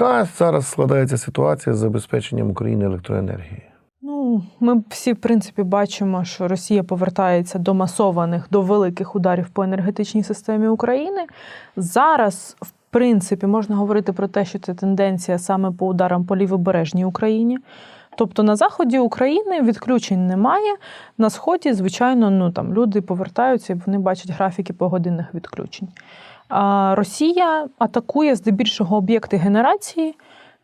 Яка зараз складається ситуація з забезпеченням України електроенергії? Ну, ми всі, в принципі, бачимо, що Росія повертається до масованих, до великих ударів по енергетичній системі України. Зараз, в принципі, можна говорити про те, що це тенденція саме по ударам по лівобережній Україні. Тобто на заході України відключень немає. На сході, звичайно, ну там люди повертаються вони бачать графіки погодинних відключень. А Росія атакує здебільшого об'єкти генерації.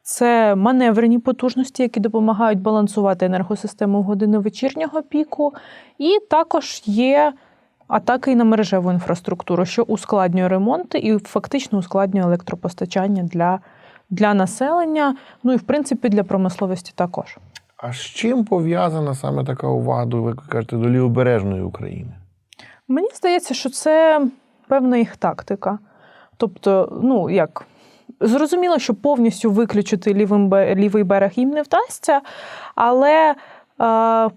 Це маневрені потужності, які допомагають балансувати енергосистему в години вечірнього піку, і також є атаки і на мережеву інфраструктуру, що ускладнює ремонти і фактично ускладнює електропостачання для, для населення, ну і в принципі для промисловості також. А з чим пов'язана саме така увага до, ви кажете, до лівобережної України? Мені здається, що це певна їх тактика. Тобто, ну як. Зрозуміло, що повністю виключити лівим, лівий берег їм не вдасться, але е,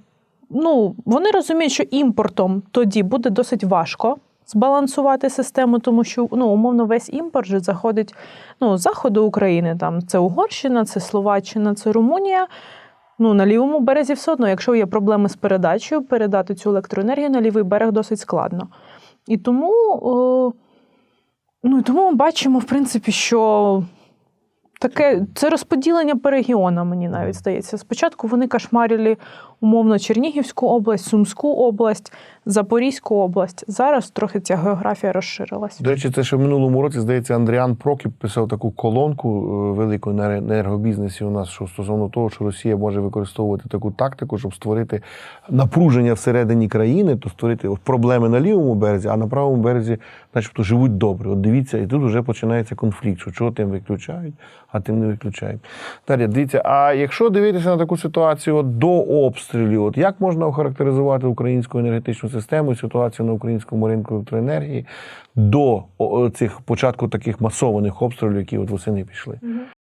ну, вони розуміють, що імпортом тоді буде досить важко збалансувати систему, тому що ну, умовно весь імпорт же заходить ну, заходу України. Там це Угорщина, це Словаччина, це Румунія. Ну, на лівому березі все одно, якщо є проблеми з передачею, передати цю електроенергію на лівий берег досить складно. І тому, о, ну, і тому ми бачимо, в принципі, що таке це розподілення по регіонам, мені навіть здається. Спочатку вони кошмарили умовно Чернігівську область, Сумську область, Запорізьку область. Зараз трохи ця географія розширилась. До речі, це ще в минулому році, здається, Андріан Прокіп писав таку колонку е, велику на енергобізнесі у нас, що стосовно того, що Росія може використовувати таку тактику, щоб створити напруження всередині країни, то створити проблеми на лівому березі, а на правому березі, начебто, живуть добре. От дивіться, і тут вже починається конфлікт, що чого тим виключають, а тим не виключають. Дар'я, дивіться, а якщо дивитися на таку ситуацію до обстрілів, от як можна охарактеризувати українську енергетичну систему, ситуацію на українському ринку електроенергії до цих початку таких масованих обстрілів, які от восени пішли?